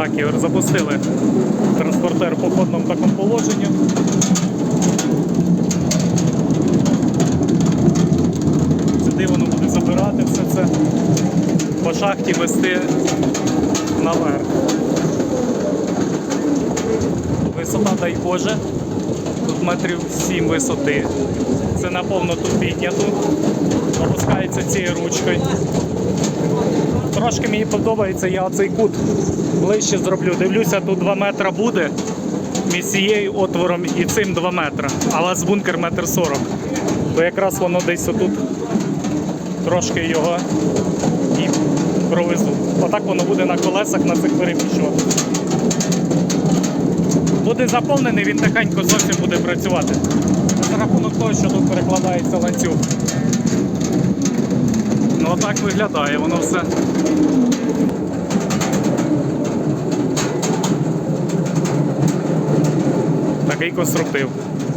Так, Ігор, запустили транспортер по ходному такому положенню. Сюди воно буде забирати все це по шахті вести наверх. Висота, дай Боже, тут метрів 7 висоти. Це наповно тут піднято. Опускається цією ручкою. Трошки мені подобається, я оцей кут ближче зроблю. Дивлюся, тут 2 метри буде між цією отвором і цим 2 метри, але з бункер метр 40. То якраз воно десь отут трошки його і провезу. Отак воно буде на колесах на цих переміщувати. Буде заповнений, він тихенько зовсім буде працювати. За рахунок того, що тут перекладається ланцюг. Ну отак виглядає воно все. e construtivo.